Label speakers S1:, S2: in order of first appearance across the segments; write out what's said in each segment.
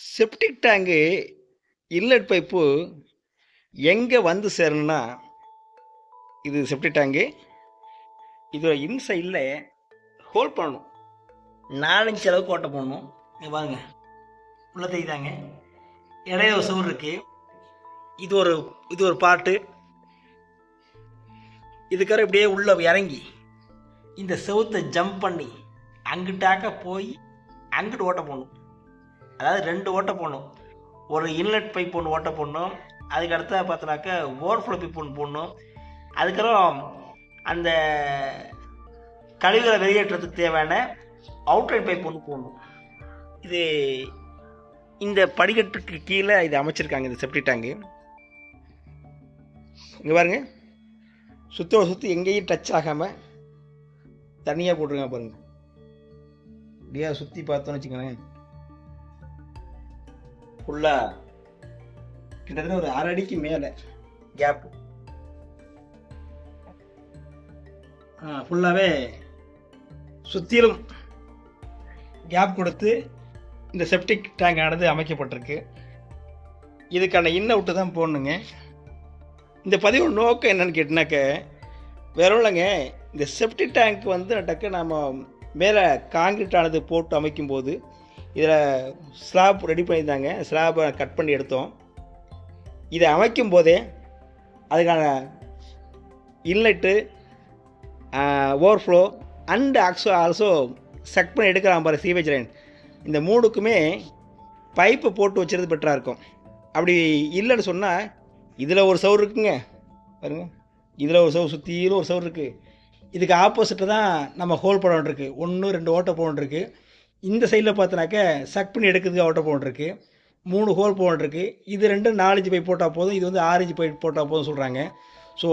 S1: Septic tank inlet pipe எங்கே வந்து சேரணும்னா இது செப்டிக் டேங்கு. இதோட இன்சைடில் ஹோல் பண்ணணும். நாலஞ்சு அளவுக்கு ஓட்டை போடணும். இங்க பாருங்க. உள்ள தெரியுதாங்க இடையில ஒரு சுவர் இருக்குது இது ஒரு இது ஒரு பாட்டு. இதுக்கப்புறம் இப்படியே உள்ள இறங்கி இந்த செவுத்தை ஜம்ப் பண்ணி அங்கிட்டாக்க போய் அங்கிட்டு ஓட்ட போடணும். அதாவது ரெண்டு ஓட்டை போடணும். ஒரு இன்லெட் பைப் ஒன்று ஓட்டை போடணும். அதுக்கு அடுத்த பார்த்தோன்னாக்க ஓவர்ஃப்ளோ பைப் ஒன்று போடணும். அதுக்கப்புறம் அந்த கழிவுகளை வெளியேற்றுறதுக்கு தேவையான அவுட்லைன் பைப் ஒன்று போடணும். இது இந்த படிக்கட்டுக்கு கீழே இது அமைச்சிருக்காங்க இந்த செப்டி டேங்கு இங்கே பாருங்க. சுத்தோட சுற்றி எங்கேயும் டச் ஆகாமல் தனியாக போட்டிருக்காங்க பாருங்கள் இப்படியா சுற்றி பார்த்தோன்னு வச்சுக்கோங்களேன். ஃபுல்லாக கிட்டத்தட்ட ஒரு அரை அடிக்கு மேலே கேப் ஃபுல்லாகவே சுற்றிலும் கேப் கொடுத்து இந்த செப்டிக் டேங்க் ஆனது அமைக்கப்பட்டிருக்கு. இதுக்கான இன்ன விட்டு தான் போடணுங்க. இந்த பதிவு நோக்கம் என்னன்னு கேட்டினாக்க வேற இல்லைங்க இந்த செப்டிக் டேங்க் வந்து டக்கு நாம் மேலே காங்கிரீட் ஆனது போட்டு அமைக்கும்போது இதில் ஸ்லாப் ரெடி பண்ணியிருந்தாங்க. ஸ்லாபை கட் பண்ணி எடுத்தோம். இதை அமைக்கும் போதே அதுக்கான இன்லெட்டு ஓவர்ஃப்ளோ அண்டு ஆக்ஸோ ஆல்சோ செக் பண்ணி எடுக்கலாம் பாரு சீவேஜ் லைன் இந்த மூணுக்குமே பைப்பு போட்டு வச்சுறது பெட்டராக இருக்கும். அப்படி இல்லைன்னு சொன்னால் இதில் ஒரு சவுர் இருக்குங்க. பாருங்கள் இதில் ஒரு சவுர் சுற்றிலும் ஒரு சவுர் இருக்குது இதுக்கு ஆப்போசிட்டு தான் நம்ம ஹோல் போட வேண்டியிருக்கு. ஒன்று ரெண்டு ஓட்டை போட வேண்டியிருக்கு. இந்த சைடில் பார்த்தினாக்க சக் பண்ணி எடுக்கிறதுக்கு ஓட்டை போன் இருக்குது மூணு ஹோல் போன் இருக்குது இது ரெண்டு நாலஞ்சு பைப் போட்டால் போதும். இது வந்து ஆரஞ்சு பைப் போட்டால் போதும் சொல்கிறாங்க ஸோ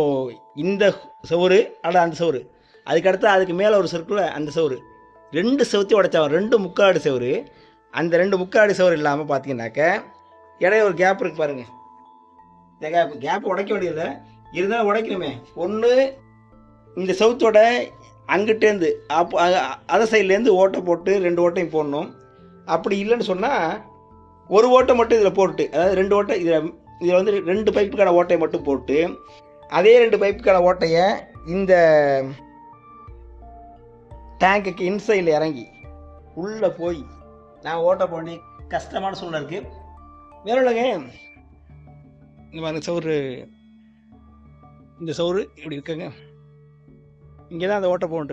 S1: இந்த சவுறு அட அந்த சவுறு அதுக்கடுத்து அதுக்கு மேலே ஒரு சர்க்குல அந்த சவுறு ரெண்டு செவத்தையும் உடைச்சாங்க ரெண்டு முக்காடு சவுறு அந்த ரெண்டு முக்காடு சவுறு இல்லாமல் பார்த்தீங்கன்னாக்க இடையே ஒரு கேப் இருக்குது பாருங்கள் இந்த கேப் கேப் உடைக்க வேண்டியதில்லை. இருந்தாலும் உடைக்கணுமே. ஒன்று இந்த செவுத்தோட அங்கிட்டேருந்து அப்போ அதை சைட்லேருந்து ஓட்டை போட்டு ரெண்டு ஓட்டையும் போடணும். அப்படி இல்லைன்னு சொன்னால் ஒரு ஓட்டை மட்டும் இதில் போட்டு அதாவது ரெண்டு ஓட்டை இதில் இதில் வந்து ரெண்டு பைப்புக்கான ஓட்டையை மட்டும் போட்டு அதே ரெண்டு பைப்புக்கான ஓட்டையை இந்த டேங்குக்கு இன்சைடில் இறங்கி உள்ளே போய் நான் ஓட்ட போண்டி கஷ்டமான சூழ்நிலை இருக்குது வேற இல்லைங்க இந்த மாதிரி சவுறு இந்த சவுறு இப்படி இருக்குங்க. இங்கே தான் அந்த ஓட்ட போன்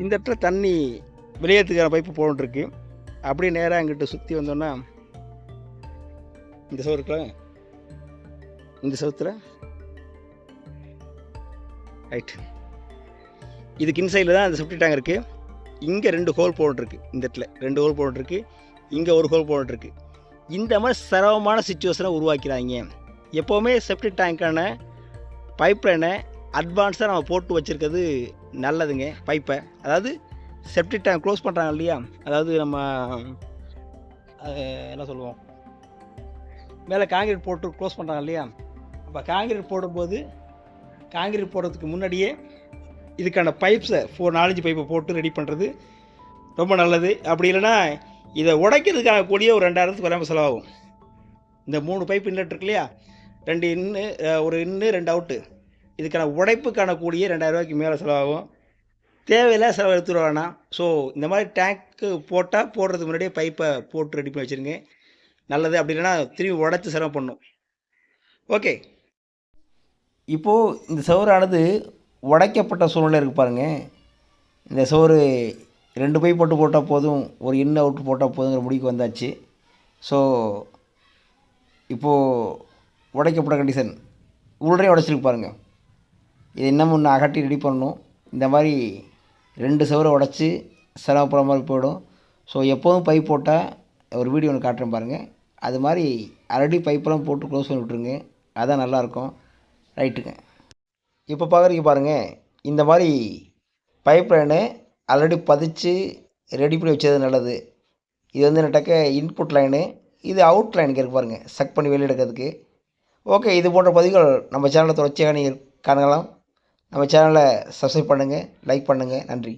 S1: இந்த இடத்துல தண்ணி வெளியேற்றுக்கிற பைப்பு போன்ட்டுருக்கு அப்படியே நேராக எங்கிட்ட சுற்றி வந்தோன்னா இந்த சவுருக்குள்ள இந்த சவுத்தில் ரைட் இதுக்கு இன்சைடில் தான் அந்த செப்டி டேங்க் இருக்குது இங்கே ரெண்டு ஹோல் போட்டுருக்கு இந்த இடத்துல. ரெண்டு ஹோல் போட்டுருக்கு இங்கே ஒரு ஹோல் போட்டுருக்கு இந்த மாதிரி சிரமமான சுச்சுவேஷனை உருவாக்கிறாங்க. எப்போவுமே செப்டி டேங்க்கான பைப் லைனை அட்வான்ஸாக நம்ம போட்டு வச்சுருக்கிறது நல்லதுங்க பைப்பை. அதாவது செப்டி டேங்க் க்ளோஸ் பண்ணுறாங்க இல்லையா? அதாவது நம்ம என்ன சொல்லுவோம்? மேலே காங்கிரீட் போட்டு க்ளோஸ் பண்ணுறாங்க இல்லையா? அப்போ காங்கிரீட் போடும்போது காங்கிரீட் போடுறதுக்கு முன்னாடியே இதுக்கான பைப்ஸை ஃபோர் நாலஞ்சு பைப்பை போட்டு ரெடி பண்ணுறது ரொம்ப நல்லது. அப்படி இல்லைன்னா இதை உடைக்கிறதுக்கான கூடிய ஒரு ரெண்டாயிரத்துக்கு வராமல் செலவாகும். இந்த மூணு பைப் இன்லெட் இருக்கு இல்லையா? ரெண்டு இன்னு ஒரு இன்னு ரெண்டு அவுட்டு இதுக்கான உடைப்புக்கான கூலியே ரெண்டாயிரம் ரூபாய்க்கு மேலே செலவாகும். தேவையில்லை செலவு எடுத்துகிட்டு வேணாம் ஸோ இந்த மாதிரி டேங்க்கு போட்டால் போடுறதுக்கு முன்னாடியே பைப்பை போட்டு ரெடி பண்ணி வச்சுருங்க. நல்லது அப்படி இல்லைன்னா திரும்பி உடச்சி செலவு பண்ணும். ஓகே இப்போது இந்த சவரானது உடைக்கப்பட்ட சூழ்நிலை இருக்குது பாருங்கள் இந்த சோறு ரெண்டு பை போட்டு போட்டால் போதும் ஒரு இன் அவுட் போட்டால் போதுங்கிற முடிவுக்கு வந்தாச்சு. ஸோ இப்போது உடைக்கப்பட்ட கண்டிஷன் உள்ளே உடைச்சிருக்கு பாருங்கள் இது இன்னமும் ஒன்று அகட்டி ரெடி பண்ணணும். இந்த மாதிரி ரெண்டு சவரை உடச்சி சிரமப்படுற மாதிரி போயிடும். ஸோ எப்போதும் பைப் போட்டால் ஒரு வீடியோ ஒன்று காட்டுறேன் பாருங்கள் அது மாதிரி ஆல்ரெடி பைப்பெல்லாம் போட்டு க்ளோஸ் பண்ணி விட்ருங்க அதான் நல்லாயிருக்கும். ரைட்டுங்க இப்போ பார்க்குறீங்க பாருங்கள் இந்த மாதிரி பைப் லைனு ஆல்ரெடி பதிச்சு ரெடி பண்ணி வச்சது நல்லது. இது வந்து என்னட்டாக்க இன்புட் லைனு இது அவுட் லைனுக்கு இருக்கு பாருங்கள் செக் பண்ணி வெளியே எடுக்கிறதுக்கு. ஓகே இது போன்ற பதிவுகள் நம்ம சேனலை தொடர்ச்சியாக நீங்கள் காணலாம். நம்ம சேனலை சப்ஸ்கிரைப் பண்ணுங்கள் லைக் பண்ணுங்கள் நன்றி.